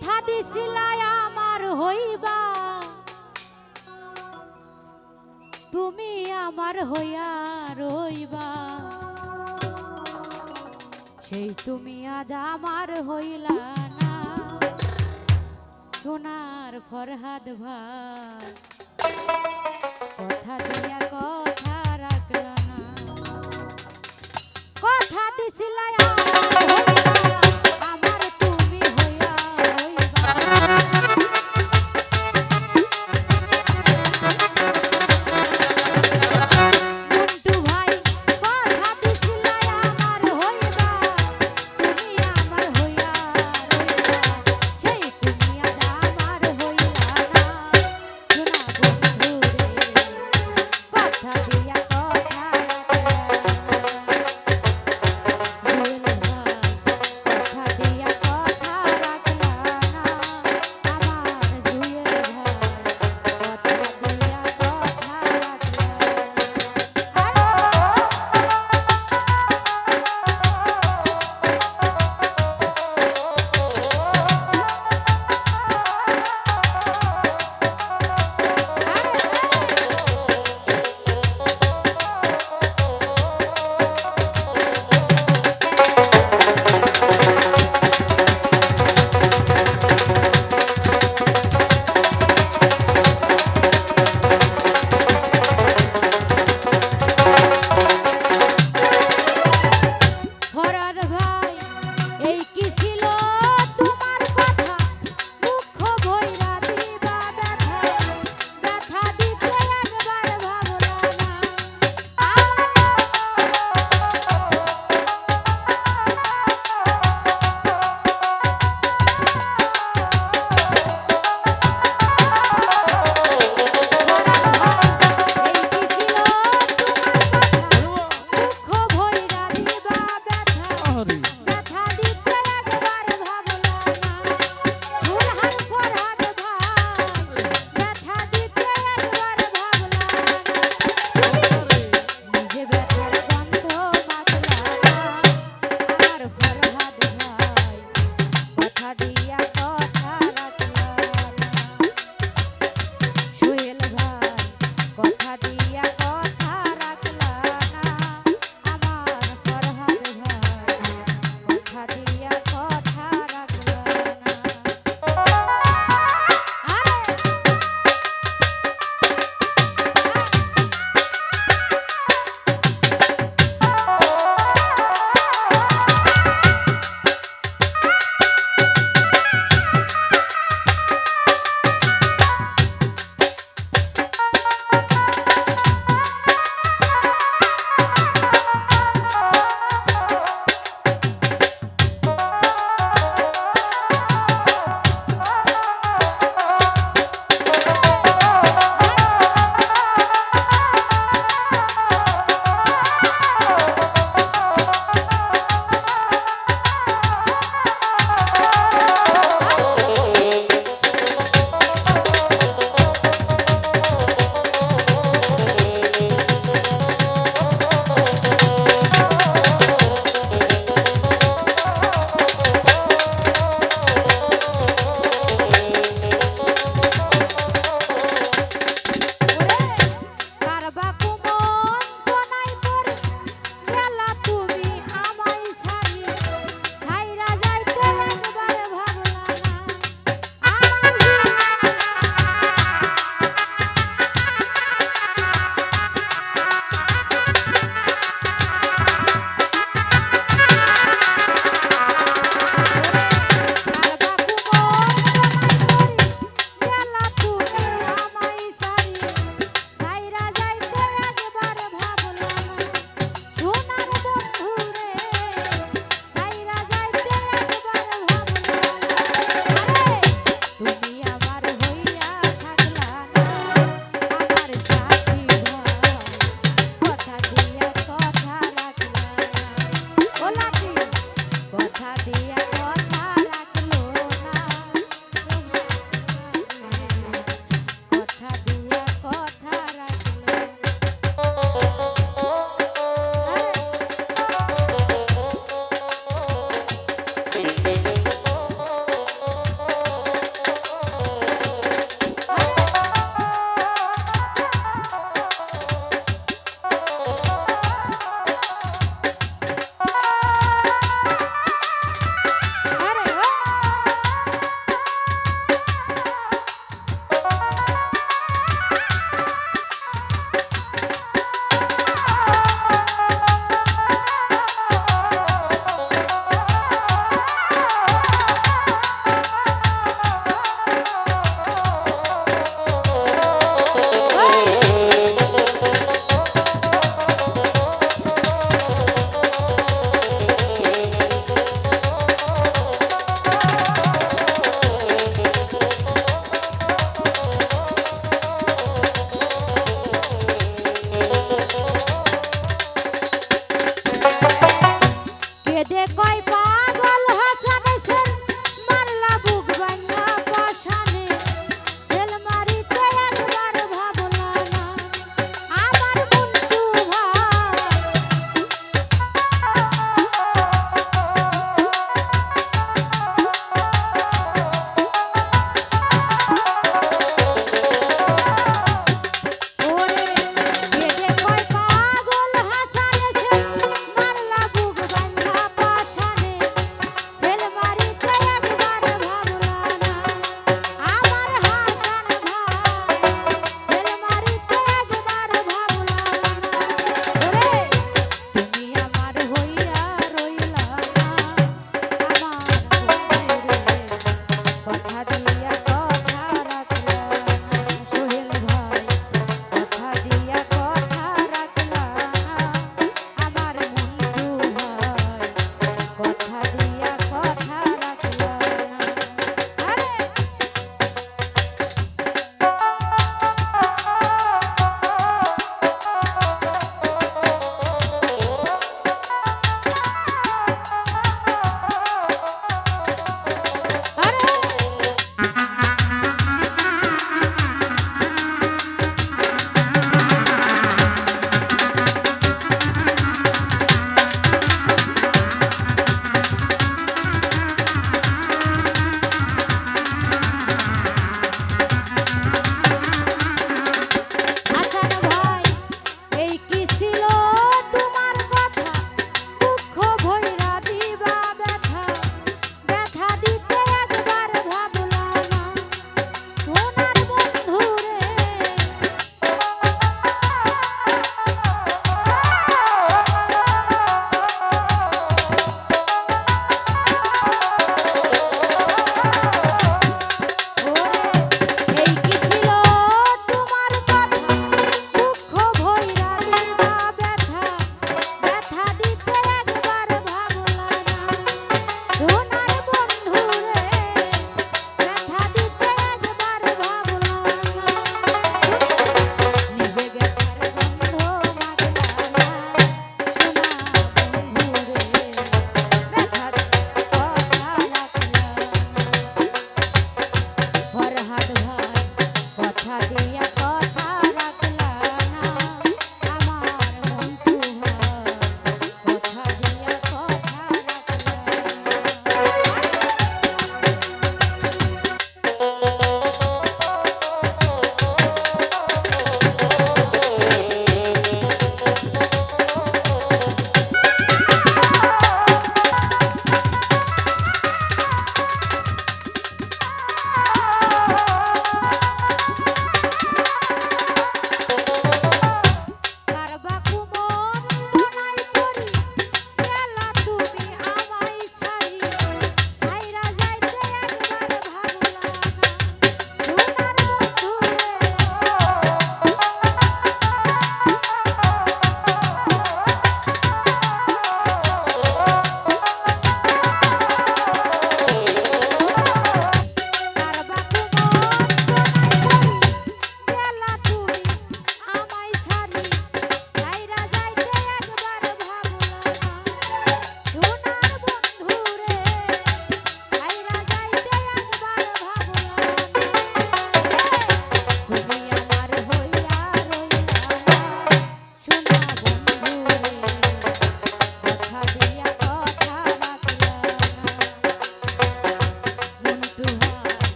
কথা দিছিলাই আমার হইবা। তুমি আমার হইয়া রইবা। সেই তুমি আজ আমার হইলা না। সোনার ফরহাদ ভাই, কথা দিয়া কথা রাখলা না। কথা দিছিলাই